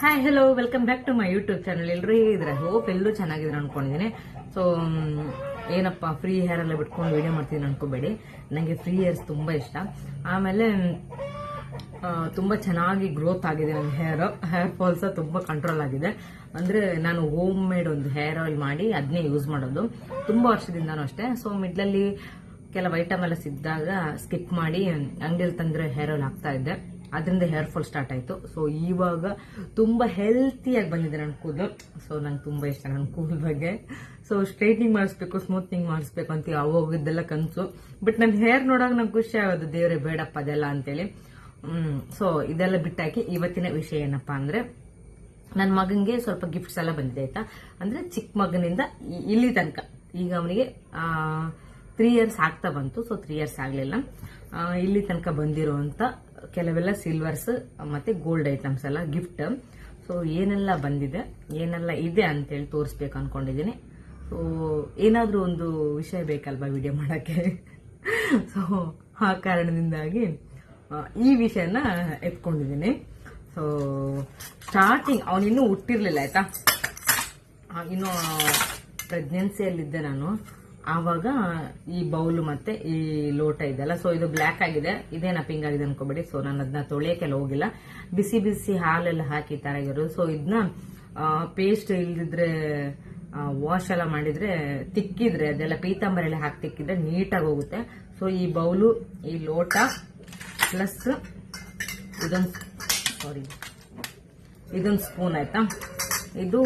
Hi hello welcome back to my YouTube channel ಎಲ್ಲರೂ ಇದ್ರೆ hope ಎಲ್ಲರೂ ಚೆನ್ನಾಗಿದ್ರೆ ಅನ್ಕೊಂಡಿದ್ದೀನಿ. ಸೊ ಏನಪ್ಪ ಫ್ರೀ ಹೇರ್ ಎಲ್ಲ ಬಿಟ್ಕೊಂಡು ವಿಡಿಯೋ ಮಾಡ್ತೀನಿ ಅನ್ಕೋಬೇಡಿ. ನನಗೆ ಫ್ರೀ ಹೇರ್ಸ್ ತುಂಬ ಇಷ್ಟ. ಆಮೇಲೆ ತುಂಬ ಚೆನ್ನಾಗಿ ಗ್ರೋತ್ ಆಗಿದೆ ನನ್ನ ಹೇರ್ ಹೇರ್ ಫಾಲ್ಸ್ ತುಂಬ ಕಂಟ್ರೋಲ್ ಆಗಿದೆ. ಅಂದರೆ ನಾನು ಹೋಮ್ ಮೇಡ್ ಒಂದು ಹೇರ್ ಆಯಿಲ್ ಮಾಡಿ ಅದನ್ನೇ ಯೂಸ್ ಮಾಡೋದು. ತುಂಬ ವರ್ಷದಿಂದನೂ ಅಷ್ಟೇ. ಸೊ ಮಿಡ್ಲಲ್ಲಿ ಕೆಲವು ಐಟಮ್ ಎಲ್ಲ ಸಿದ್ದಾಗ ಸ್ಕಿಪ್ ಮಾಡಿ ಅಂಗಡಿಯಲ್ಲಿ ತಂದ್ರೆ ಹೇರ್ ಆಯಿಲ್ ಹಾಕ್ತಾ ಇದ್ದೆ. ಅದರಿಂದ ಹೇರ್ ಫಾಲ್ ಸ್ಟಾರ್ಟ್ ಆಯಿತು. ಸೊ ಇವಾಗ ತುಂಬ ಹೆಲ್ತಿಯಾಗಿ ಬಂದಿದೆ ನನ್ನ ಕೂದಲು. ಸೊ ನಂಗೆ ತುಂಬ ಇಷ್ಟ ನನ್ನ ಕೂದಲು ಬಗ್ಗೆ. ಸೊ ಸ್ಟ್ರೈಟ್ನಿಂಗ್ ಮಾಡಿಸ್ಬೇಕು ಸ್ಮೂತ್ನಿಂಗ್ ಮಾಡಿಸ್ಬೇಕು ಅಂತ ಅವಾಗಿದ್ದೆಲ್ಲ ಕನಸು. ಬಟ್ ನನ್ನ ಹೇರ್ ನೋಡೋಕೆ ನಂಗೆ ಖುಷಿ ಆಗೋದು, ದೇವರೇ ಬೇಡಪ್ಪ ಅದೆಲ್ಲ ಅಂತೇಳಿ. ಸೊ ಇದೆಲ್ಲ ಬಿಟ್ಟಾಕಿ ಇವತ್ತಿನ ವಿಷಯ ಏನಪ್ಪಾ ಅಂದ್ರೆ ನನ್ನ ಮಗನಿಗೆ ಸ್ವಲ್ಪ ಗಿಫ್ಟ್ಸ್ ಎಲ್ಲ ಬಂದಿದೆ ಆಯಿತಾ? ಅಂದ್ರೆ ಚಿಕ್ಕ ಮಗನಿಂದ ಇಲ್ಲಿ ತನಕ. ಈಗ ಅವನಿಗೆ ತ್ರೀ ಇಯರ್ಸ್ ಆಗ್ತಾ ಬಂತು. ಸೊ ತ್ರೀ ಇಯರ್ಸ್ ಆಗಲಿಲ್ಲ. ಇಲ್ಲಿ ತನಕ ಬಂದಿರುವಂತ ಕೆಲವೆಲ್ಲ ಸಿಲ್ವರ್ಸ್ ಮತ್ತೆ ಗೋಲ್ಡ್ ಐಟಮ್ಸ್ ಎಲ್ಲ ಗಿಫ್ಟ್ ಸೊ ಏನೆಲ್ಲ ಬಂದಿದೆ, ಏನೆಲ್ಲ ಇದೆ ಅಂತೇಳಿ ತೋರಿಸ್ಬೇಕು ಅನ್ಕೊಂಡಿದ್ದೀನಿ. ಸೊ ಏನಾದರೂ ಒಂದು ವಿಷಯ ಬೇಕಲ್ವಾ ವಿಡಿಯೋ ಮಾಡೋಕ್ಕೆ? ಸೊ ಆ ಕಾರಣದಿಂದಾಗಿ ಈ ವಿಷಯನ ಎತ್ಕೊಂಡಿದ್ದೀನಿ. ಸೊ ಸ್ಟಾರ್ಟಿಂಗ್ ಅವನಿನ್ನೂ ಹುಟ್ಟಿರ್ಲಿಲ್ಲ, ಆಯ್ತಾ? ಇನ್ನೂ ಪ್ರೆಗ್ನೆನ್ಸಿಯಲ್ಲಿದ್ದೆ ನಾನು. ಆವಾಗ ಈ ಬೌಲ್ ಮತ್ತೆ ಈ ಲೋಟ ಇದೆಲ್ಲ. ಸೊ ಇದು ಬ್ಲ್ಯಾಕ್ ಆಗಿದೆ. ಇದೇನ ಪಿಂಗ್ ಆಗಿದೆ ಅನ್ಕೋಬೇಡಿ. ಸೊ ನಾನು ಅದನ್ನ ತೊಳೆಯಕ್ಕೆಲ್ಲ ಹೋಗಿಲ್ಲ. ಬಿಸಿ ಬಿಸಿ ಹಾಲೆಲ್ಲ ಹಾಕಿ ತರ ಇರೋದು ಸೊ ಇದನ್ನ ಪೇಸ್ಟ್ ಇಲ್ದಿದ್ರೆ ವಾಶ್ ಎಲ್ಲ ಮಾಡಿದ್ರೆ ತಿಕ್ಕಿದ್ರೆ, ಅದೆಲ್ಲ ಪೀತಾಂಬರೆಲ್ಲ ಹಾಕಿ ತಿಕ್ಕಿದ್ರೆ ನೀಟಾಗಿ ಹೋಗುತ್ತೆ. ಸೊ ಈ ಬೌಲು, ಈ ಲೋಟ ಪ್ಲಸ್ ಇದೊಂದು ಸಾರಿ ಇದೊಂದು ಸ್ಪೂನ್ ಆಯ್ತಾ? ಇದು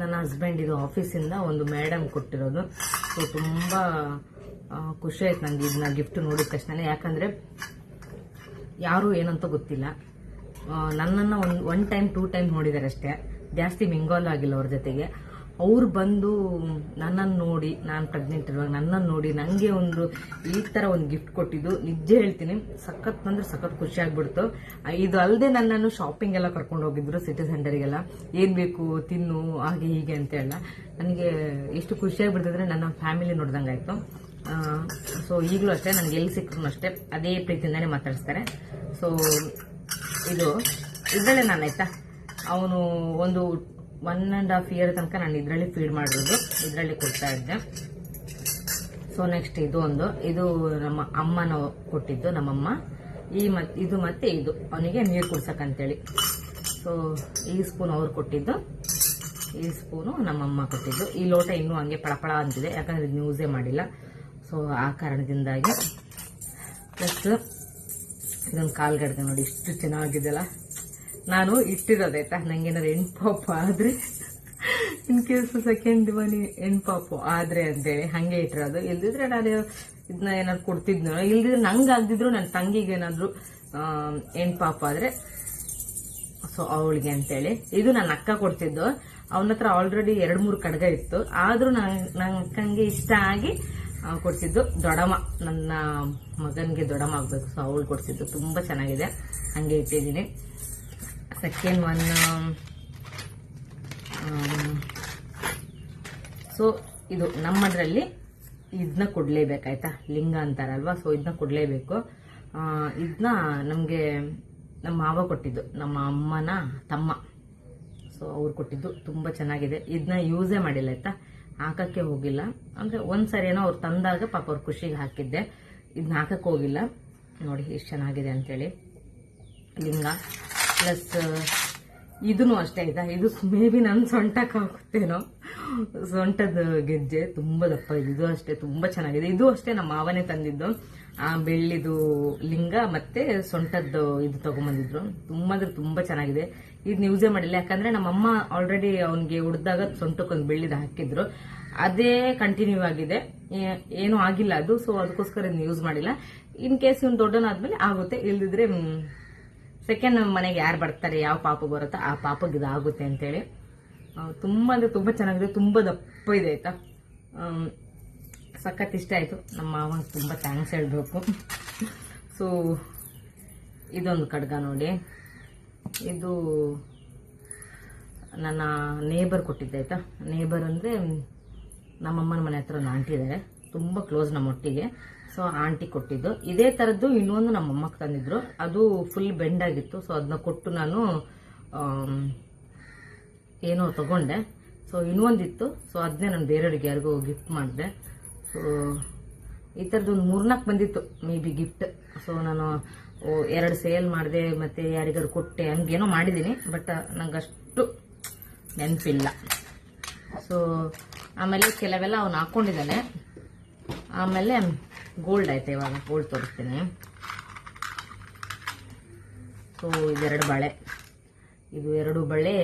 ನನ್ನ ಹಸ್ಬೆಂಡ್ ಇದು ಆಫೀಸಿಂದ ಒಂದು ಮೇಡಮ್ ಕೊಟ್ಟಿರೋದು. ಸೊ, ತುಂಬ ಖುಷಿ ಆಯ್ತು ನನಗೆ ಇದನ್ನ ಗಿಫ್ಟ್ ನೋಡಿದ ತಕ್ಷಣ ಯಾಕಂದ್ರೆ, ಯಾರು ಏನಂತ ಗೊತ್ತಿಲ್ಲ. ನನ್ನನ್ನು ಒಂದು ಒನ್ ಟೈಮ್ ಟೂ ಟೈಮ್ ನೋಡಿದ್ದಾರೆ ಅಷ್ಟೇ. ಜಾಸ್ತಿ ಮಿಂಗಾಲ್ ಆಗಿಲ್ಲ ಅವ್ರ ಜೊತೆಗೆ. ಅವ್ರು ಬಂದು ನನ್ನನ್ನು ನೋಡಿ, ನಾನು ಪ್ರೆಗ್ನೆಂಟ್ ಇರುವಾಗ ನನ್ನನ್ನು ನೋಡಿ ನನಗೆ ಒಂದು ಈ ಥರ ಒಂದು ಗಿಫ್ಟ್ ಕೊಟ್ಟಿದ್ದು. ನಿಜ ಹೇಳ್ತೀನಿ, ಸಖತ್ ಬಂದ್ರೆ ಸಖತ್ ಖುಷಿ ಆಗ್ಬಿಡ್ತು. ಇದು ಅಲ್ಲದೆ ನನ್ನನ್ನು ಶಾಪಿಂಗ್ ಎಲ್ಲ ಕರ್ಕೊಂಡು ಹೋಗಿದ್ರು ಸಿಟಿ ಸೆಂಟರಿಗೆಲ್ಲ ಏನು ಬೇಕು, ತಿನ್ನು, ಹಾಗೆ ಹೀಗೆ ಅಂತ ಹೇಳ ನನಗೆ ಎಷ್ಟು ಖುಷಿ ಬಿಡ್ತಿದ್ರೆ ನನ್ನ ಫ್ಯಾಮಿಲಿ ನೋಡ್ದಂಗೆ ಆಯಿತು. ಸೊ ಈಗಲೂ ಅಷ್ಟೇ, ನನಗೆ ಎಲ್ಲಿ ಸಿಕ್ಕರು ಅಷ್ಟೇ, ಅದೇ ಪ್ರೀತಿಯಿಂದಾನೆ ಮಾತಾಡಿಸ್ತಾರೆ. ಸೊ ಇದು, ಇದರಲ್ಲೇ ನಾನು ಆಯ್ತಾ? ಅವನು ಒಂದು ಒನ್ ಆ್ಯಂಡ್ ಹಾಫ್ ಇಯರ್ ತನಕ ನಾನು ಇದರಲ್ಲಿ ಫೀಡ್ ಮಾಡಿರೋದು, ಇದರಲ್ಲಿ ಕೊಡ್ತಾ ಇದ್ದೆ. ಸೊ ನೆಕ್ಸ್ಟ್ ಇದು ಒಂದು, ಇದು ನಮ್ಮ ಅಮ್ಮನ ಕೊಟ್ಟಿದ್ದು, ನಮ್ಮಮ್ಮ. ಈ ಮತ್ ಇದು ಮತ್ತೆ ಇದು, ಅವನಿಗೆ ನೀರು ಕುಡ್ಸಕ್ಕಂತೇಳಿ. ಸೊ ಈ ಸ್ಪೂನ್ ಅವ್ರು ಕೊಟ್ಟಿದ್ದು, ಈ ಸ್ಪೂನು ನಮ್ಮಮ್ಮ ಕೊಟ್ಟಿದ್ದು. ಈ ಲೋಟ ಇನ್ನೂ ಹಂಗೆ ಪಳಪಳ ಅಂತಿದೆ, ಯಾಕಂದ್ರೆ ಇದು ಯೂಸೇ ಮಾಡಿಲ್ಲ. ಸೊ ಆ ಕಾರಣದಿಂದಾಗಿ ಪ್ಲಸ್ ಇದೊಂದು ಕಾಲ್ಗಡ್ಗೆ ನೋಡಿ, ಇಷ್ಟು ಚೆನ್ನಾಗಿದೆಲ್ಲ ನಾನು ಇಟ್ಟಿರೋದಾಯ್ತಾ ನಂಗೇನಾದ್ರು ಹೆಣ್ಪಾಪ ಆದ್ರೆ ಇನ್ ಕೇಸ್ ಸೆಕೆಂಡ್ ಮನಿ ಹೆಣ್ಪಾಪು ಆದ್ರೆ ಅಂತೇಳಿ ಹಂಗೆ ಇಟ್ಟಿರೋದು. ಇಲ್ದಿದ್ರೆ ನಾನು ಇದನ್ನ ಏನಾದ್ರು ಕೊಡ್ತಿದ್ನೋ, ಇಲ್ದಿದ್ರೆ ನಂಗೆ ಆಗದಿದ್ರು ನನ್ನ ತಂಗಿಗೆ ಏನಾದ್ರು ಪಾಪ ಆದ್ರೆ ಸೊ ಅವಳಿಗೆ ಅಂತೇಳಿ. ಇದು ನನ್ನ ಅಕ್ಕ ಕೊಡ್ತಿದ್ದು. ಅವನ ಹತ್ರ ಆಲ್ರೆಡಿ ಎರಡು ಮೂರು ಕಡ್ಗ ಇತ್ತು. ಆದ್ರೂ ನನ್ನ ಅಕ್ಕಂಗೆ ಇಷ್ಟ ಆಗಿ ಕೊಡ್ಸಿದ್ದು ದೊಡಮ ನನ್ನ ಮಗನ್ಗೆ ದೊಡಮ ಆಗ್ಬೇಕು ಸೊ ಅವಳು ಕೊಡ್ಸಿದ್ದು ತುಂಬಾ ಚೆನ್ನಾಗಿದೆ. ಹಂಗೆ ಇಟ್ಟಿದ್ದೀನಿ. ಸೆಕೆಂಡ್ ಒನ್ ಸೊ ಇದು ನಮ್ಮದ್ರಲ್ಲಿ ಇದನ್ನ ಕೊಡ್ಲೇಬೇಕಾಯ್ತಾ ಲಿಂಗ ಅಂತಾರಲ್ವಾ? ಸೊ ಇದನ್ನ ಕೊಡ್ಲೇಬೇಕು. ಇದನ್ನ ನಮಗೆ ನಮ್ಮ ಮಾವ ಕೊಟ್ಟಿದ್ದು. ನಮ್ಮ ಅಮ್ಮನ ತಮ್ಮ. ಸೊ ಅವ್ರು ಕೊಟ್ಟಿದ್ದು. ತುಂಬ ಚೆನ್ನಾಗಿದೆ. ಇದನ್ನ ಯೂಸೇ ಮಾಡಿಲ್ಲ, ಆಯ್ತಾ? ಹಾಕಕ್ಕೆ ಹೋಗಿಲ್ಲ. ಅಂದ್ರೆ ಒಂದ್ಸರಿ ಏನೋ ಅವ್ರು ತಂದಾಗ ಪಾಪ ಅವ್ರ ಖುಷಿಗೆ ಹಾಕಿದ್ದೆ. ಇದನ್ನ ಹಾಕಕ್ಕೆ ಹೋಗಿಲ್ಲ. ನೋಡಿ, ಎಷ್ಟು ಚೆನ್ನಾಗಿದೆ ಅಂತೇಳಿ. ಲಿಂಗ. ಪ್ಲಸ್ ಇದನ್ನು ಅಷ್ಟೇ, ಆಯ್ತಾ? ಇದು ಮೇ ಬಿ ನನ್ನ ಸೊಂಟಕ್ಕಾಗುತ್ತೇನೋ? ಸೊಂಟದ ಗೆಜ್ಜೆ ತುಂಬ ದಪ್ಪ, ಇದೆ ಇದು ಅಷ್ಟೇ, ತುಂಬ ಚೆನ್ನಾಗಿದೆ. ಇದು ಅಷ್ಟೇ ನಮ್ಮ ಮಾವನೇ ತಂದಿದ್ದು. ಆ ಬೆಳ್ಳಿದು ಲಿಂಗ ಮತ್ತೆ ಸೊಂಟದ್ದು ಇದು ತಗೊಂಬಂದಿದ್ರು. ತುಂಬ ಅಂದ್ರೆ ತುಂಬ ಚೆನ್ನಾಗಿದೆ. ಇದನ್ನ ಯೂಸೇ ಮಾಡಿಲ್ಲ, ಯಾಕಂದ್ರೆ ನಮ್ಮಮ್ಮ ಆಲ್ರೆಡಿ ಅವನಿಗೆ ಉಡ್ದಾಗ ಸೊಂಟಕ್ಕೊಂದು ಬೆಳ್ಳಿದ ಹಾಕಿದ್ರು. ಅದೇ ಕಂಟಿನ್ಯೂ ಆಗಿದೆ. ಏನೂ ಆಗಿಲ್ಲ ಅದು ಸೊ ಅದಕ್ಕೋಸ್ಕರ ಇದನ್ನ ಯೂಸ್ ಮಾಡಿಲ್ಲ. ಇನ್ ಕೇಸ್ ಇವ್ನು ದೊಡ್ಡನಾದ್ಮೇಲೆ ಆಗುತ್ತೆ. ಇಲ್ದಿದ್ರೆ ಸೆಕೆಂಡ್ ಮನೆಗೆ ಯಾರು ಬರ್ತಾರೆ, ಯಾವ ಪಾಪ ಬರುತ್ತೋ ಆ ಪಾಪಗೆ ಇದಾಗುತ್ತೆ ಅಂತೇಳಿ. ತುಂಬ ಅಂದರೆ ತುಂಬಾ ಚೆನ್ನಾಗಿದೆ, ತುಂಬ ದಪ್ಪ ಇದೆ, ಆಯಿತಾ? ಸಖತ್ ಇಷ್ಟ ಆಯ್ತು. ನಮ್ಮ ಮಾವಂಗೆ ತುಂಬ ಥ್ಯಾಂಕ್ಸ್ ಹೇಳಬೇಕು. ಸೊ ಇದೊಂದು ಖಡ್ಗ ನೋಡಿ. ಇದು ನನ್ನ ನೇಬರ್ ಕೊಟ್ಟಿದ್ದೆ, ಆಯಿತಾ? ನೇಬರ್ ಅಂದ್ರೆ ನಮ್ಮಮ್ಮನ ಮನೆ ಹತ್ರ ಇದ್ದಾರೆ ತುಂಬ ಕ್ಲೋಸ್ ನಮ್ಮ ಒಟ್ಟಿಗೆ ಸೊ ಆಂಟಿ ಕೊಟ್ಟಿದ್ದು. ಇದೇ ಥರದ್ದು ಇನ್ನೊಂದು ನಮ್ಮ ತಂದಿದ್ರು. ಅದು ಫುಲ್ ಬೆಂಡ್ ಆಗಿತ್ತು. ಸೊ ಅದನ್ನ ಕೊಟ್ಟು ನಾನು ಏನೋ ತಗೊಂಡೆ. ಸೊ ಇನ್ನೊಂದಿತ್ತು. ಸೊ ಅದನ್ನೇ ನಾನು ಬೇರೆಯವ್ರಿಗೆ ಯಾರಿಗೂ ಗಿಫ್ಟ್ ಮಾಡಿದೆ. ಸೊ ಈ ಥರದ್ದು ಒಂದು ಮೂರ್ನಾಲ್ಕು ಬಂದಿತ್ತು. ಮೇ ಬಿ ಗಿಫ್ಟ್ ಸೊ ನಾನು ಎರಡು ಸೇಲ್ ಮಾಡಿದೆ, ಮತ್ತೆ ಯಾರಿಗಾರು ಕೊಟ್ಟೆ, ಹಂಗೇನೋ ಮಾಡಿದ್ದೀನಿ. ಬಟ್ ನಂಗಷ್ಟು ನೆನಪಿಲ್ಲ. ಸೊ ಆಮೇಲೆ ಕೆಲವೆಲ್ಲ ಅವನು ಹಾಕ್ಕೊಂಡಿದ್ದಾನೆ ಆಮೇಲೆ ಗೋಲ್ಡ್ ಆಯ್ತಾ ಇವಾಗ ಗೋಲ್ಡ್ ತೋರಿಸ್ತೀನಿ. ಸೊ ಇದೆರಡು ಬಳೆ. ಇದು ಎರಡು ಬಳೆ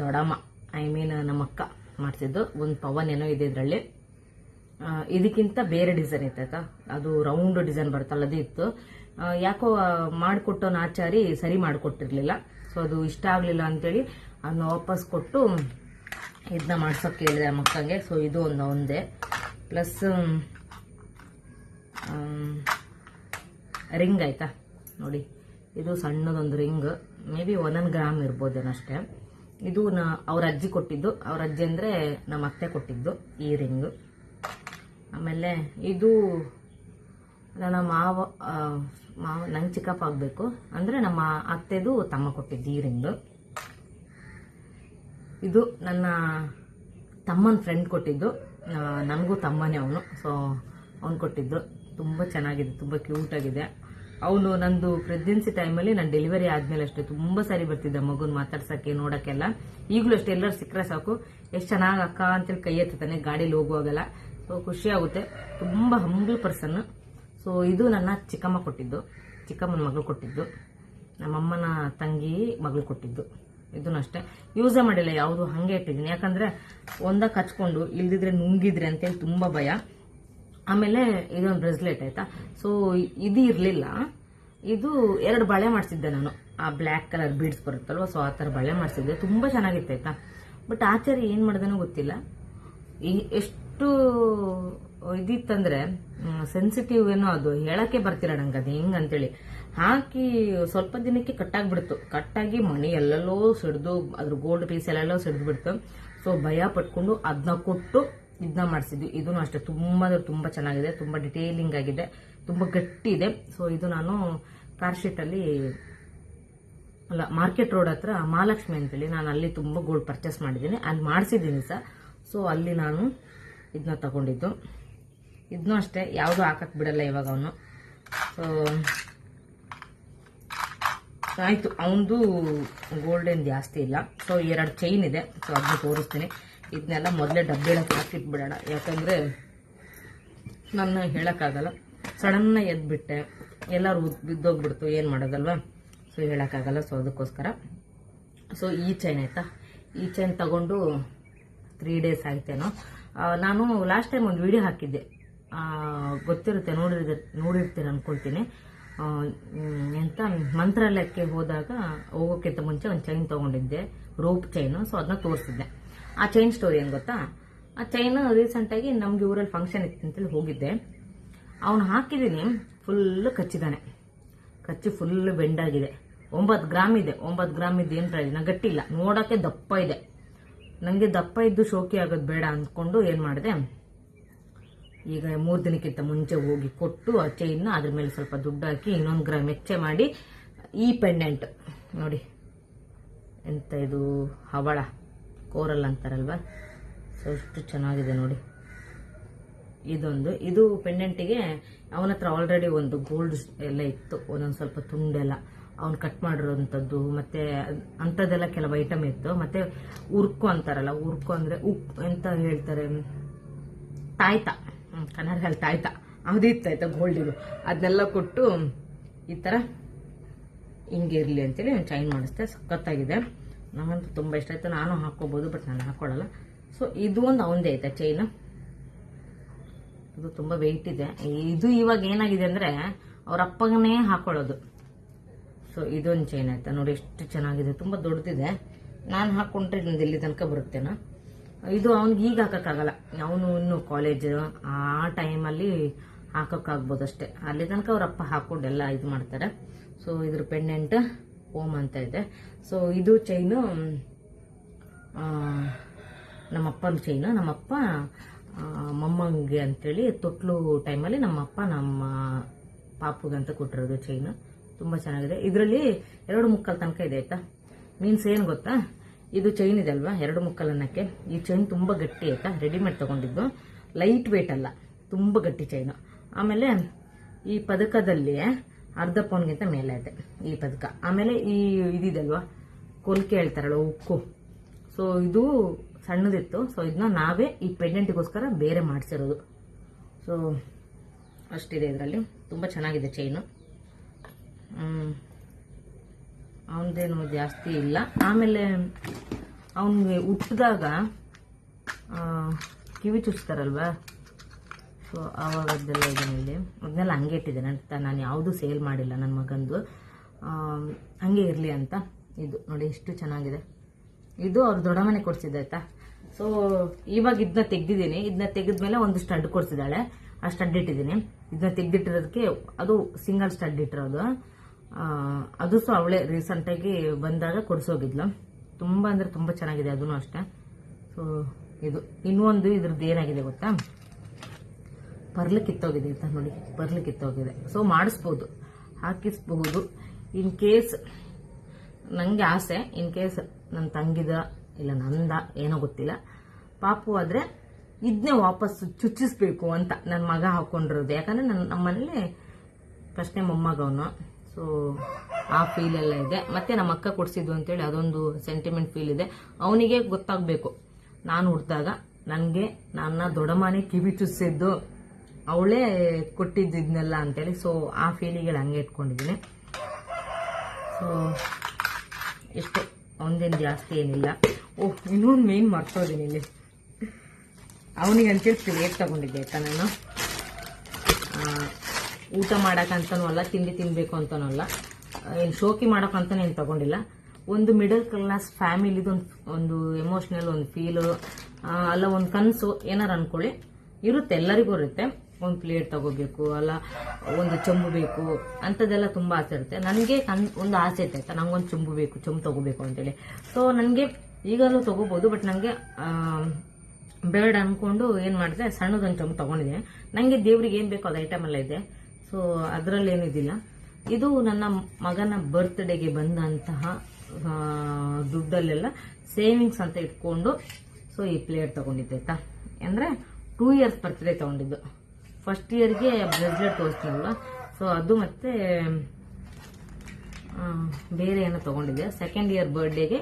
ದೊಡಮ್ಮ ಐ ಮೀನ್ ನಮ್ಮ ಅಕ್ಕ ಮಾಡಿಸಿದ್ದು. ಒಂದು ಪವನ್ ಏನೋ ಇದೆ ಇದರಲ್ಲಿ. ಇದಕ್ಕಿಂತ ಬೇರೆ ಡಿಸೈನ್ ಇತ್ತೈತಾ ಅದು ರೌಂಡ್ ಡಿಸೈನ್ ಬರುತ್ತಲ್ಲ, ಅದು ಇತ್ತು. ಯಾಕೋ ಮಾಡಿಕೊಟ್ಟೋನ್ ಆಚಾರಿ ಸರಿ ಮಾಡಿಕೊಟ್ಟಿರ್ಲಿಲ್ಲ. ಸೊ ಅದು ಇಷ್ಟ ಆಗಲಿಲ್ಲ ಅಂತೇಳಿ ಅದನ್ನ ವಾಪಸ್ ಕೊಟ್ಟು ಇದನ್ನ ಮಾಡ್ಸೋಕೆ ಹೇಳಿದೆ ಮಕ್ಕಂಗೆ. ಸೊ ಇದು ಒಂದು ಒಂದೇ. ಪ್ಲಸ್ ರಿಂಗ್ ಆಯ್ತಾ? ನೋಡಿ, ಇದು ಸಣ್ಣದೊಂದು ರಿಂಗ್ ಮೇ ಬಿ ಒಂದೊಂದು ಗ್ರಾಮ್ ಇರ್ಬೋದೇನೋ ಅಷ್ಟೇ. ಇದು ನ, ಅವ್ರ ಅಜ್ಜಿ ಕೊಟ್ಟಿದ್ದು. ಅವ್ರ ಅಜ್ಜಿ ಅಂದರೆ ನಮ್ಮ ಅತ್ತೆ ಕೊಟ್ಟಿದ್ದು ಈ ರಿಂಗ್ ಆಮೇಲೆ ಇದು ನನ್ನ ಮಾವ ಮಾವ, ನಂಗೆ ಚಿಕ್ಕಪ್ಪ ಆಗಬೇಕು ಅಂದರೆ ನಮ್ಮ ಅತ್ತೆದು ತಮ್ಮ ಕೊಟ್ಟಿದ್ದು ಈ ರಿಂಗ್ ಇದು ನನ್ನ ತಮ್ಮನ ಫ್ರೆಂಡ್ ಕೊಟ್ಟಿದ್ದು. ನನಗೂ ತಮ್ಮನೇ ಅವನು. ಸೊ ಅವ್ನು ಕೊಟ್ಟಿದ್ದು. ತುಂಬ ಚೆನ್ನಾಗಿದೆ, ತುಂಬ ಕ್ಯೂಟ್ ಆಗಿದೆ. ಅವನು ನಂದು ಪ್ರೆಗ್ನೆನ್ಸಿ ಟೈಮಲ್ಲಿ ನಾನು ಡೆಲಿವರಿ ಆದ್ಮೇಲೆ ಅಷ್ಟೇ, ತುಂಬ ಸಾರಿ ಬರ್ತಿದ್ದೆ ಮಗುನ ಮಾತಾಡ್ಸಕ್ಕೆ, ನೋಡಕ್ಕೆಲ್ಲ. ಈಗಲೂ ಅಷ್ಟೇ, ಎಲ್ಲರೂ ಸಿಕ್ಕರೆ ಸಾಕು. ಎಷ್ಟು ಚೆನ್ನಾಗಿ ಅಕ್ಕ ಅಂತೇಳಿ ಕೈ ಎತ್ತಾನೆ ಗಾಡೀಲಿ ಹೋಗುವಾಗೆಲ್ಲ. ಸೊ ಖುಷಿ ಆಗುತ್ತೆ. ತುಂಬ ಹಂಬಲ್ ಪರ್ಸನ್ ಸೊ ಇದು ನನ್ನ ಚಿಕ್ಕಮ್ಮ ಕೊಟ್ಟಿದ್ದು. ಚಿಕ್ಕಮ್ಮನ ಮಗಳು ಕೊಟ್ಟಿದ್ದು. ನಮ್ಮಮ್ಮನ ತಂಗಿ ಮಗಳು ಕೊಟ್ಟಿದ್ದು. ಇದನ್ನು ಅಷ್ಟೇ. ಯೂಸೇ ಮಾಡಿಲ್ಲ, ಯಾವುದು ಹಾಗೆ ಇಟ್ಟಿದ್ದೀನಿ. ಯಾಕಂದರೆ ಒಂದಕ್ಕೆ ಹಚ್ಕೊಂಡು ಇಲ್ದಿದ್ರೆ ನುಂಗಿದ್ರೆ ಅಂತೇಳಿ ತುಂಬ ಭಯ. ಆಮೇಲೆ ಇದೊಂದು ಬ್ರೆಸ್ಲೆಟ್, ಆಯ್ತಾ? ಸೊ ಇದು ಇರಲಿಲ್ಲ. ಇದು ಎರಡು ಬಳೆ ಮಾಡಿಸಿದ್ದೆ ನಾನು. ಆ ಬ್ಲ್ಯಾಕ್ ಕಲರ್ ಬೀಡ್ಸ್ ಬರುತ್ತಲ್ವ ಸೊ ಆ ಥರ ಬಳೆ ಮಾಡಿಸಿದ್ದೆ. ತುಂಬ ಚೆನ್ನಾಗಿತ್ತು, ಆಯ್ತಾ? ಬಟ್ ಆಚಾರ್ಯ ಏನು ಮಾಡಿದನೋ ಗೊತ್ತಿಲ್ಲ. ಎಷ್ಟು ಇದಿತ್ತಂದರೆ ಸೆನ್ಸಿಟಿವ್ ಏನೋ ಅದು, ಹೇಳಕ್ಕೆ ಬರ್ತಿಲ್ಲ ನಂಗೆ ಅದು ಹೆಂಗ್ ಅಂತೇಳಿ. ಹಾಕಿ ಸ್ವಲ್ಪ ದಿನಕ್ಕೆ ಕಟ್ಟಾಗ್ಬಿಡ್ತು. ಕಟ್ಟಾಗಿ ಮಣಿ ಎಲ್ಲೆಲ್ಲೋ ಸಿಡ್ದು, ಅದ್ರ ಗೋಲ್ಡ್ ಪೀಸ್ ಎಲ್ಲೆಲ್ಲೋ ಸಿಡ್ದು ಬಿಡ್ತು ಸೊ ಭಯ ಪಟ್ಕೊಂಡು ಅದನ್ನ ಕೊಟ್ಟು ಇದನ್ನ ಮಾಡಿಸಿದ್ವಿ. ಇದನ್ನು ಅಷ್ಟೇ. ತುಂಬಾ ಅಂದ್ರೆ ತುಂಬಾ ಚೆನ್ನಾಗಿದೆ. ತುಂಬಾ ಡಿಟೇಲಿಂಗ್ ಆಗಿದೆ. ತುಂಬಾ ಗಟ್ಟಿ ಇದೆ ಸೊ ಇದು ನಾನು ಕಾರ್ ಶೀಟಲ್ಲಿ ಅಲ್ಲ ಮಾರ್ಕೆಟ್ ರೋಡ್ ಹತ್ರ ಮಹಾಲಕ್ಷ್ಮಿ ಅಂತೇಳಿ ನಾನು ಅಲ್ಲಿ ತುಂಬ ಗೋಲ್ಡ್ ಪರ್ಚೇಸ್ ಮಾಡಿದ್ದೀನಿ. ಅಲ್ಲಿ ಮಾಡಿಸಿದ್ದೀನಿ ಸರ್ ಸೊ ಅಲ್ಲಿ ನಾನು ಇದನ್ನ ತಗೊಂಡಿದ್ದು. ಇದನ್ನೂ ಅಷ್ಟೇ. ಯಾವುದು ಹಾಕಕ್ಕೆ ಬಿಡಲ್ಲ ಇವಾಗ ಅವನು. ಸೊ ಆಯಿತು. ಅವನದು ಗೋಲ್ಡನ್ ಜಾಸ್ತಿ ಇಲ್ಲ. ಸೊ ಎರಡು ಚೈನ್ ಇದೆ. ಸೊ ಅದನ್ನ ತೋರಿಸ್ತೀನಿ. ಇದನ್ನೆಲ್ಲ ಮೊದಲೇ ಡಬ್ಬಿಳಕ್ಕೆ ಹಾಕಿಟ್ಬಿಡೋಣ. ಯಾಕಂದರೆ ನಾನು ಹೇಳೋಕ್ಕಾಗಲ್ಲ. ಸಡನ್ನ ಎದ್ಬಿಟ್ಟೆ. ಎಲ್ಲರೂ ಬಿದ್ದೋಗ್ಬಿಡ್ತು. ಏನು ಮಾಡೋದಲ್ವಾ? ಸೊ ಹೇಳೋಕ್ಕಾಗಲ್ಲ. ಸೊ ಅದಕ್ಕೋಸ್ಕರ. ಸೊ ಈ ಚೈನ್ ಆಯಿತಾ? ಈ ಚೈನ್ ತಗೊಂಡು ತ್ರೀ ಡೇಸ್ ಆಯ್ತೇನೋ? ನಾನು ಲಾಸ್ಟ್ ಟೈಮ್ ಒಂದು ವಿಡಿಯೋ ಹಾಕಿದ್ದೆ. ಗೊತ್ತಿರುತ್ತೆ, ನೋಡಿರ್ದೆ, ನೋಡಿರ್ತೀನಿ ಅಂದ್ಕೊಳ್ತೀನಿ ಎಂತ? ಮಂತ್ರಾಲಯಕ್ಕೆ ಹೋದಾಗ ಹೋಗೋಕ್ಕಿಂತ ಮುಂಚೆ ಒಂದು ಚೈನ್ ತೊಗೊಂಡಿದ್ದೆ. ರೋಪ್ ಚೈನು ಸೊ ಅದನ್ನ ತೋರಿಸಿದ್ದೆ. ಆ ಚೈನ್ ಸ್ಟೋರಿ ಏನು ಗೊತ್ತಾ? ಆ ಚೈನ್ ರೀಸೆಂಟಾಗಿ ನಮ್ಗೆ ಊರಲ್ಲಿ ಫಂಕ್ಷನ್ ಇತ್ತು ಅಂತೇಳಿ ಹೋಗಿದ್ದೆ. ಅವನು ಹಾಕಿದ್ದೀನಿ ಫುಲ್ ಕಚ್ಚಿದಾನೆ. ಕಚ್ಚಿ ಫುಲ್ ಬೆಂಡಾಗಿದೆ ಒಂಬತ್ತು ಗ್ರಾಮ್ ಇದೆ. ಒಂಬತ್ತು ಗ್ರಾಮ್ ಇದೆ? ಏನು ಪ್ರಯೋಜನ ಗಟ್ಟಿಲ್ಲ. ನೋಡೋಕ್ಕೆ ದಪ್ಪ ಇದೆ. ನನಗೆ ದಪ್ಪ ಇದ್ದು ಶೋಕಿ ಆಗೋದು ಬೇಡ ಅಂದ್ಕೊಂಡು ಏನು ಮಾಡಿದೆ? ಈಗ ಮೂರು ದಿನಕ್ಕಿಂತ ಮುಂಚೆ ಹೋಗಿ ಕೊಟ್ಟು ಆ ಚೈನ್ನ ಅದ್ರ ಮೇಲೆ ಸ್ವಲ್ಪ ದುಡ್ಡು ಹಾಕಿ ಇನ್ನೊಂದು ಗ್ರಾಮ್ ಹೆಚ್ಚೆ ಮಾಡಿ, ಈ ಪೆಂಡೆಂಟ್ ನೋಡಿ, ಎಂತ ಇದು? ಹವಳ. ಕೋರಲ್ ಅಂತಾರಲ್ವ? ಸೊ ಎಷ್ಟು ಚೆನ್ನಾಗಿದೆ ನೋಡಿ. ಇದೊಂದು, ಇದು ಪೆಂಡೆಂಟಿಗೆ ಅವನ ಹತ್ರ ಆಲ್ರೆಡಿ ಒಂದು ಗೋಲ್ಡ್ ಎಲ್ಲ ಇತ್ತು. ಒಂದೊಂದು ಸ್ವಲ್ಪ ತುಂಡೆಲ್ಲ ಅವ್ನು ಕಟ್ ಮಾಡಿರೋಂಥದ್ದು, ಮತ್ತೆ ಅಂಥದ್ದೆಲ್ಲ ಕೆಲವು ಐಟಮ್ ಇತ್ತು. ಮತ್ತೆ ಉರ್ಕು ಅಂತಾರಲ್ಲ, ಉರ್ಕು ಅಂದ್ರೆ ಉಪ್ ಎಂತ ಹೇಳ್ತಾರೆ? ತಾಯ್ತ. ಕನ್ನಡದಲ್ಲಿ ತಾಯ್ತ. ಅದಿತ್ತು ಆಯ್ತಾ ಇದು. ಅದನ್ನೆಲ್ಲ ಕೊಟ್ಟು ಈ ಥರ ಹಿಂಗೆ ಇರಲಿ ಅಂತೇಳಿ ಚೈನ್ ಮಾಡಿಸ್ದೆ. ಸಖತ್ತಾಗಿದೆ. ನನಗಂತೂ ತುಂಬ ಇಷ್ಟ ಆಯ್ತು. ನಾನು ಹಾಕ್ಕೋಬೋದು ಬಟ್ ನಾನು ಹಾಕೊಳ್ಳಲ್ಲ ಸೊ ಇದು ಒಂದು ಅವಂದೇ ಐತೆ ಚೈನ್ ಇದು ತುಂಬ ವೆಯ್ಟ್ ಇದೆ. ಇದು ಇವಾಗ ಏನಾಗಿದೆ ಅಂದರೆ, ಅವ್ರ ಅಪ್ಪಗನೇ ಹಾಕೊಳ್ಳೋದು. ಸೊ ಇದೊಂದು ಚೈನ್ ಆಯ್ತಾ? ನೋಡಿ, ಎಷ್ಟು ಚೆನ್ನಾಗಿದೆ. ತುಂಬ ದೊಡ್ಡದಿದೆ. ನಾನು ಹಾಕೊಂಡ್ರೆ ಇನ್ನೊಂದು ಇಲ್ಲಿ ತನಕ ಬರುತ್ತೇನೋ? ಇದು ಅವ್ನಿಗೆ ಈಗ ಹಾಕೋಕ್ಕಾಗಲ್ಲ. ಅವನು ಇನ್ನು ಕಾಲೇಜ್ ಆ ಟೈಮಲ್ಲಿ ಹಾಕೋಕ್ಕಾಗ್ಬೋದು ಅಷ್ಟೇ. ಅಲ್ಲಿ ತನಕ ಅವ್ರ ಅಪ್ಪ ಹಾಕೊಂಡೆಲ್ಲ ಇದು ಮಾಡ್ತಾರೆ. ಸೊ ಇದ್ರ ಪೆಂಡೆಂಟ್ ಓಮ್ ಅಂತ ಇದೆ. ಸೊ ಇದು ಚೈನು ನಮ್ಮಪ್ಪನ ಚೈನು ನಮ್ಮಪ್ಪ ಮಮ್ಮಂಗೆ ಅಂತೇಳಿ ತೊಟ್ಲು ಟೈಮಲ್ಲಿ ನಮ್ಮಪ್ಪ ನಮ್ಮ ಪಾಪುಗಂತ ಕೊಟ್ಟಿರೋದು ಚೈನು ತುಂಬ ಚೆನ್ನಾಗಿದೆ. ಇದರಲ್ಲಿ ಎರಡು ಮುಕ್ಕಲ್ ತನಕ ಇದೆ ಆಯ್ತಾ? ಮೀನ್ಸ್ ಏನು ಗೊತ್ತಾ? ಇದು ಚೈನ್ ಇದೆ ಅಲ್ವಾ? ಎರಡು ಮುಕ್ಕಲನ್ನಕ್ಕೆ ಈ ಚೈನ್ ತುಂಬ ಗಟ್ಟಿ ಆಯ್ತಾ? ರೆಡಿಮೇಡ್ ತಗೊಂಡಿದ್ದು. ಲೈಟ್ ವೇಟ್ ಅಲ್ಲ. ತುಂಬ ಗಟ್ಟಿ ಚೈನು ಆಮೇಲೆ ಈ ಪದಕದಲ್ಲಿ ಅರ್ಧ ಪೌನ್ಗಿಂತ ಮೇಲೆ ಇದೆ ಈ ಪದಕ. ಆಮೇಲೆ ಈ ಇದಿದಲ್ವಾ? ಕೊಲ್ಕೆ ಹೇಳ್ತಾರಲ್ಲ ಉಕ್ಕು. ಸೊ ಇದು ಸಣ್ಣದಿತ್ತು. ಸೊ ಇದನ್ನ ನಾವೇ ಈ ಪೆಂಡೆಂಟ್ಗೋಸ್ಕರ ಬೇರೆ ಮಾಡಿಸಿರೋದು. ಸೊ ಅಷ್ಟಿದೆ ಇದರಲ್ಲಿ. ತುಂಬ ಚೆನ್ನಾಗಿದೆ ಚೈನು. ಅವನದೇನು ಜಾಸ್ತಿ ಇಲ್ಲ. ಆಮೇಲೆ ಅವನಿಗೆ ಹುಟ್ಟಿದಾಗ ಕಿವಿ ಚುಚ್ತಾರಲ್ವಾ? ಸೊ ಆವಾಗದ್ದೆಲ್ಲ ಇಲ್ಲಿ ಅದನ್ನೆಲ್ಲ ಹಂಗೆ ಇಟ್ಟಿದೆ ಅಂತ ನಾನು ಯಾವುದೂ ಸೇಲ್ ಮಾಡಿಲ್ಲ ನನ್ನ ಮಗಂದು. ಹಂಗೆ ಇರಲಿ ಅಂತ ಇದು. ನೋಡಿ, ಎಷ್ಟು ಚೆನ್ನಾಗಿದೆ. ಇದು ಅವ್ರ ಮನೆ ಕೊಡ್ಸಿದ್ದೆ, ಆಯ್ತಾ? ಸೊ ಇವಾಗ ಇದನ್ನ ತೆಗ್ದಿದ್ದೀನಿ. ಇದನ್ನ ತೆಗೆದ್ಮೇಲೆ ಒಂದು ಸ್ಟಡ್ ಕೊಡ್ಸಿದ್ದಾಳೆ. ಆ ಸ್ಟಡ್ ಇಟ್ಟಿದ್ದೀನಿ. ಇದನ್ನ ತೆಗ್ದಿಟ್ಟಿರೋದಕ್ಕೆ ಅದು ಸಿಂಗಲ್ ಸ್ಟಡ್ ಇಟ್ಟಿರೋದು. ಅದು ಸೊ ಅವಳೇ ರೀಸೆಂಟಾಗಿ ಬಂದಾಗ ಕೊಡಿಸೋಗಿದ್ಲು. ತುಂಬ ಅಂದರೆ ತುಂಬ ಚೆನ್ನಾಗಿದೆ ಅದೂ ಅಷ್ಟೇ. ಸೊ ಇದು. ಇನ್ನೊಂದು ಇದ್ರದ್ದು ಏನಾಗಿದೆ ಗೊತ್ತಾ? ಪರ್ಲು ಕಿತ್ತೋಗಿದೆ ಅಂತ ನೋಡಿ, ಪರ್ಲು ಕಿತ್ತೋಗಿದೆ. ಸೊ ಮಾಡಿಸ್ಬೋದು ಹಾಕಿಸ್ಬಹುದು ಇನ್ ಕೇಸ್ ನನಗೆ ಆಸೆ ಇನ್ ಕೇಸ್ ನನ್ನ ತಂಗಿದ ಇಲ್ಲ ನಂದ, ಏನೋ ಗೊತ್ತಿಲ್ಲ. ಪಾಪು ಆದರೆ ಇದನ್ನೇ ವಾಪಸ್ ಚುಚ್ಚಿಸ್ಬೇಕು ಅಂತ ನನ್ನ ಮಗ ಹಾಕೊಂಡಿರೋದು. ಯಾಕಂದ್ರೆ ನನ್ನ ನಮ್ಮನೇಲಿ ಫಸ್ಟ್ ಫಸ್ಟ್ನೇ ಮೊಮ್ಮಗವನು ಸೊ ಆ ಫೀಲ್ ಎಲ್ಲ ಇದೆ. ಮತ್ತೆ ನಮ್ಮ ಅಕ್ಕ ಕೊಡ್ಸಿದ್ದು ಅಂತೇಳಿ ಅದೊಂದು ಸೆಂಟಿಮೆಂಟ್ ಫೀಲ್ ಇದೆ. ಅವನಿಗೆ ಗೊತ್ತಾಗಬೇಕು. ನಾನು ಹುಟ್ಟಿದಾಗ ನನಗೆ ನನ್ನ ದೊಡ್ಡಮ್ಮನೆ ಕಿವಿ ಚುಚ್ಚಿದ್ದು ಅವಳೇ ಕೊಟ್ಟಿದ್ದಿದ್ನೆಲ್ಲ ಅಂತೇಳಿ ಸೊ ಆ ಫೀಲಿಗಳು ಹಂಗೆ ಇಟ್ಕೊಂಡಿದ್ದೀನಿ. ಸೊ ಇಷ್ಟು. ಒಂದೇನು ಜಾಸ್ತಿ ಏನಿಲ್ಲ. ಓಹ್ ಇನ್ನೊಂದು ಮೇನ್ ಮರ್ತೋದೀನಿ ಇಲ್ಲಿ. ಅವನಿಗೆ ಅಂತೇಳಿ ಪ್ಲೇಟ್ ತಗೊಂಡಿದ್ದೆ, ಆಯ್ತಾ ನಾನು? ಊಟ ಮಾಡೋಕ್ಕಂತನೂ ಅಲ್ಲ, ತಿಂಡಿ ತಿನ್ಬೇಕು ಅಂತನೂ ಅಲ್ಲ. ಏನು ಶೋಕಿ ಮಾಡೋಕ್ಕಂತನೂ ಏನು ತಗೊಂಡಿಲ್ಲ. ಒಂದು ಮಿಡಲ್ ಕ್ಲಾಸ್ ಫ್ಯಾಮಿಲಿದು ಒಂದು ಒಂದು ಎಮೋಷ್ನಲ್ ಒಂದು ಫೀಲು ಅಲ್ಲ ಒಂದು ಕನಸು, ಏನಾರು ಅನ್ಕೊಳ್ಳಿ. ಇರುತ್ತೆ, ಎಲ್ಲರಿಗೂ ಇರುತ್ತೆ. ಒಂದು ಪ್ಲೇಟ್ ತಗೋಬೇಕು, ಅಲ್ಲ ಒಂದು ಚೊಂಬು ಬೇಕು, ಅಂಥದ್ದೆಲ್ಲ ತುಂಬ ಆಸೆ ಇರುತ್ತೆ. ನನಗೆ ಒಂದು ಆಸೆ ಇತ್ತು, ಆಯ್ತಾ? ನಂಗೊಂದು ಚೊಂಬು ಬೇಕು, ಚೊಂಬು ತಗೋಬೇಕು ಅಂತೇಳಿ. ಸೊ ನನಗೆ ಈಗಲೂ ತಗೋಬಹುದು ಬಟ್ ನನಗೆ ಬೇಡ ಅನ್ಕೊಂಡು ಏನು ಮಾಡಿದೆ, ಸಣ್ಣದೊಂದು ಚೊಂಬು ತಗೊಂಡಿದ್ದೆ ನನಗೆ ದೇವ್ರಿಗೆ ಏನು ಬೇಕೋ ಅದು ಐಟಮ್ ಎಲ್ಲ ಇದೆ. ಸೊ ಅದರಲ್ಲಿ ಏನಿದಿಲ್ಲ ಇದು ನನ್ನ ಮಗನ ಬರ್ತ್ಡೇಗೆ ಬಂದಂತಹ ದುಡ್ಡಲ್ಲೆಲ್ಲ ಸೇವಿಂಗ್ಸ್ ಅಂತ ಇಟ್ಕೊಂಡು ಸೊ ಈ ಪ್ಲೇಟ್ ತಗೊಂಡಿದ್ದೆ, ಆಯ್ತಾ? ಅಂದರೆ ಟೂ ಇಯರ್ಸ್ ಬರ್ತ್ಡೇ ತಗೊಂಡಿದ್ದು. ಫಸ್ಟ್ ಇಯರ್ಗೆ ಬ್ರೆಸ್ಲೆಟ್ ತೋರಿಸ್ತೀನಲ್ವ ಸೊ ಅದು ಮತ್ತೆ ಬೇರೆ ಏನೋ ತಗೊಂಡಿದ್ದೆ. ಸೆಕೆಂಡ್ ಇಯರ್ ಬರ್ಡೇಗೆ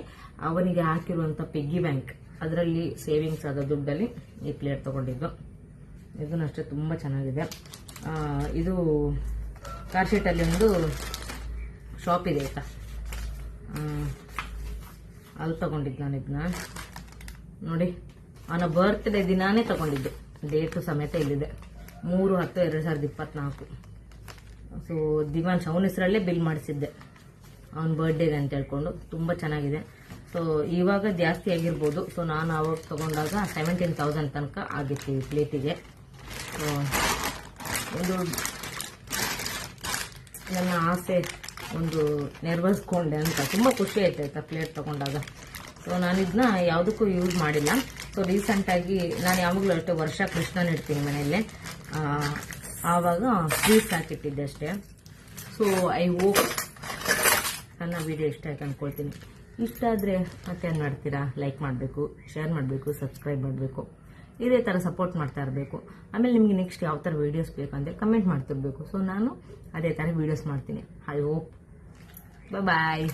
ಅವನಿಗೆ ಹಾಕಿರುವಂಥ ಪಿಗ್ಗಿ ಬ್ಯಾಂಕ್ ಅದರಲ್ಲಿ ಸೇವಿಂಗ್ಸ್ ಆದ ದುಡ್ಡಲ್ಲಿ ಈ ಪ್ಲೇಟ್ ತಗೊಂಡಿದ್ದು. ಇದನ್ನು ಅಷ್ಟೇ ತುಂಬ ಚೆನ್ನಾಗಿದೆ. ಇದು ಕಾರ್ಶೀಟಲ್ಲಿ ಒಂದು ಶಾಪ್ ಇದೆ ಆಯ್ತಾ? ಅಲ್ಲಿ ತಗೊಂಡಿದ್ದು ನಾನು ಇದನ್ನ ನೋಡಿ, ಅವನ ಬರ್ತ್ಡೇ ದಿನಾನೇ ತಗೊಂಡಿದ್ದು. ಡೇಟು ಸಮೇತ ಇಲ್ಲಿದೆ. ಮೂರು ಹತ್ತು ಎರಡು ಸಾವಿರದ ಇಪ್ಪತ್ನಾಲ್ಕು. ಸೊ ದಿವಾನ್ಶ್ ಅವನ ಹೆಸರಲ್ಲೇ ಬಿಲ್ ಮಾಡಿಸಿದ್ದೆ. ಅವನ ಬರ್ಡೇಗೆ ಅಂತ ಹೇಳ್ಕೊಂಡು. ತುಂಬ ಚೆನ್ನಾಗಿದೆ. ಸೊ ಇವಾಗ ಜಾಸ್ತಿ ಆಗಿರ್ಬೋದು. ಸೊ ನಾನು ಆವಾಗ ತಗೊಂಡಾಗ ಸೆವೆಂಟೀನ್ ತೌಸಂಡ್ ತನಕ ಆಗಿತ್ತು ಈ ಪ್ಲೇಟಿಗೆ ಸೊ ಒಂದು ನನ್ನ ಆಸೆ, ಒಂದು ನೆರವೇರಿಸ್ಕೊಂಡೆ ಅಂತ. ತುಂಬ ಖುಷಿ ಆಯ್ತು ಆಯ್ತಾ ಪ್ಲೇಟ್ ತಗೊಂಡಾಗ. ಸೊ ನಾನು ಇದನ್ನ ಯಾವುದಕ್ಕೂ ಯೂಸ್ ಮಾಡಿಲ್ಲ. ಸೊ ರೀಸೆಂಟಾಗಿ ನಾನು ಯಾವಾಗಲೂ ಅಷ್ಟೇ ವರ್ಷ ಕೃಷ್ಣನ ಇಡ್ತೀನಿ ಮನೆಯಲ್ಲಿ. ಆವಾಗ ಸ್ವೀಟ್ಸ್ ಹಾಕಿಟ್ಟಿದ್ದೆ ಅಷ್ಟೇ. ಸೊ ಐ ಹೋಪ್ ನನ್ನ ವಿಡಿಯೋ ಇಷ್ಟ ಆಯ್ತು ಅಂದ್ಕೊಳ್ತೀನಿ ಇಷ್ಟ ಆದರೆ ಏನು ಮಾಡ್ತೀರಾ? ಲೈಕ್ ಮಾಡಬೇಕು ಶೇರ್ ಮಾಡಬೇಕು ಸಬ್ಸ್ಕ್ರೈಬ್ ಮಾಡಬೇಕು. ಇದೇ ಥರ ಸಪೋರ್ಟ್ ಮಾಡ್ತಾ ಇರಬೇಕು. ಆಮೇಲೆ ನಿಮಗೆ ನೆಕ್ಸ್ಟ್ ಯಾವ ಥರ ವೀಡಿಯೋಸ್ ಬೇಕಂದರೆ ಕಮೆಂಟ್ ಮಾಡ್ತಿರ್ಬೇಕು. ಸೊ ನಾನು ಅದೇ ಥರ ವೀಡಿಯೋಸ್ ಮಾಡ್ತೀನಿ. I hope bye